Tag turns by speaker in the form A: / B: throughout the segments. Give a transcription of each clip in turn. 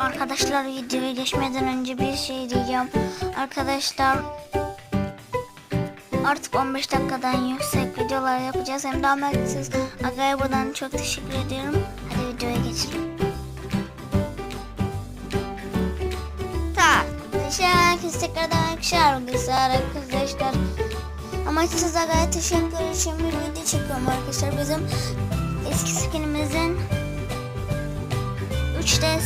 A: Arkadaşlar videoya geçmeden önce bir şey diyeceğim. Arkadaşlar artık 15 dakikadan yüksek videolar yapacağız. Hem de Ahmetsiz Aga'ya buradan çok teşekkür ediyorum. Hadi videoya geçelim. Tak. Herkese tekrardan arkadaşlar arkadaşlar arkadaşlar. Amaçsız Aga'ya teşekkür için bir video çekiyorum arkadaşlar. Bizim eski skinimizin 3D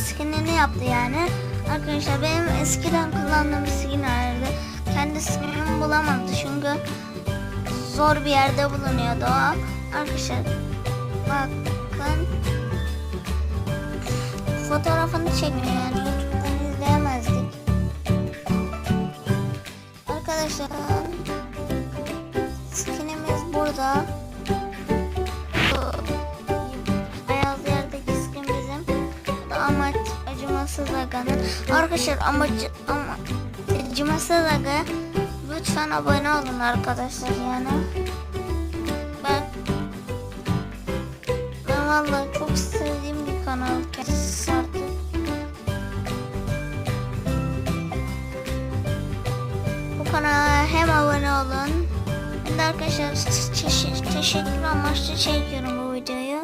A: skinini yaptı yani. Arkadaşlar benim eskiden kullandığım skin vardı. Kendi skinimi bulamadı çünkü zor bir yerde bulunuyordu o. Arkadaşlar bakın fotoğrafını çekmiyor yani YouTube'dan izleyemezdik. Arkadaşlar skinimiz burada. Acımasız aganın. Arkadaşlar amaç ama acımasız aga lütfen abone olun arkadaşlar yani. Ben ben vallahi çok sevdiğim bir kanal kendisi artık. Bu kanala hem abone olun hem de arkadaşlar teşekkür amaçlı çekiyorum bu videoyu.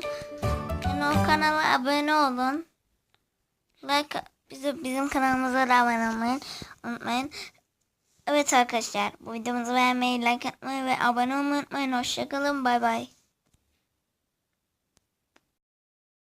A: Yani o kanala abone olun. Like bize bizim kanalımıza da abone olmayı unutmayın. Evet arkadaşlar bu videomuzu beğenmeyi, like atmayı ve abone olmayı unutmayın. Hoşçakalın. Bay bay.